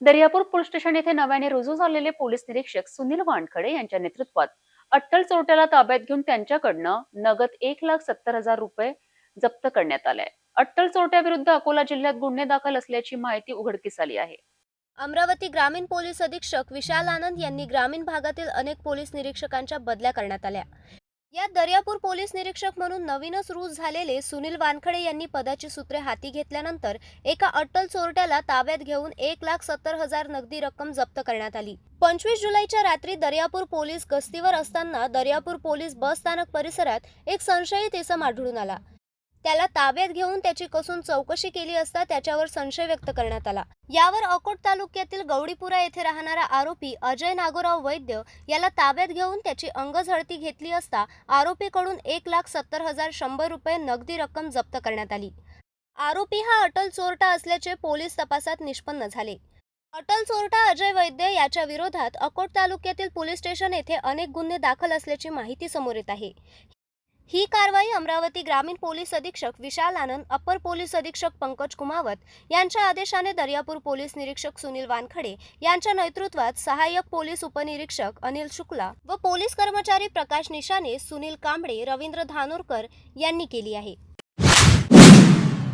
Daryapur police station येथे नव्याने रुजू झालेले पोलीस निरीक्षक सुनील वानखडे यांच्या नेतृत्वात अट्टल चोरट्याला ताब्यात घेऊन त्यांच्याकडनं नगद एक लाख सत्तर हजार रुपये जप्त करण्यात आले अट्टल चोरट्याविरुद्ध अकोला जिल्ह्यात गुन्हे दाखल असल्याची माहिती उघडकीस आली आहे. अमरावती ग्रामीण पोलीस अधीक्षक विशाल आनंद यांनी ग्रामीण भागातील अनेक पोलीस निरीक्षकांच्या बदल्या करण्यात आल्या. या दर्यापूर पोलीस निरीक्षक म्हणून नवीनच रूज झालेले सुनील वानखडे यांनी पदाची सूत्रे हाती घेतल्यानंतर एका अटल चोरट्याला ताब्यात घेऊन एक लाख सत्तर हजार नगदी रक्कम जप्त करण्यात आली. पंचवीस जुलैच्या रात्री दर्यापूर पोलीस गस्तीवर असताना दर्यापूर पोलीस बस स्थानक परिसरात एक संशयित इसम आढळून आला. त्याला ताब्यात घेऊन त्याची कसून चौकशी केली असता त्याच्यावर संशय व्यक्त करण्यात आला. यावर अकोट तालुक्यातील गौडीपुरा येथे राहणारा आरोपी अजय नागोराव वैद्य याला ताब्यात घेऊन त्याची अंगझडती घेतली असता आरोपीकडून एक लाख सत्तर हजार शंभर रुपये नगदी रक्कम जप्त करण्यात आली. आरोपी हा अटल चोरटा असल्याचे पोलीस तपासात निष्पन्न झाले. अटल चोरटा अजय वैद्य याच्या विरोधात अकोट तालुक्यातील पोलीस स्टेशन येथे अनेक गुन्हे दाखल असल्याची माहिती समोर येत आहे. ही कारवाई अमरावती ग्रामीण पोलीस अधीक्षक विशाल आनंद अपर पोलीस अधीक्षक पंकज कुमावत यांच्या आदेशाने दर्यापूर पोलीस निरीक्षक सुनील वानखडे यांच्या नेतृत्वात सहाय्यक पोलीस उपनिरीक्षक अनिल शुक्ला व पोलीस कर्मचारी प्रकाश निशाने सुनील कांबळे रवींद्र धानोरकर यांनी केली आहे.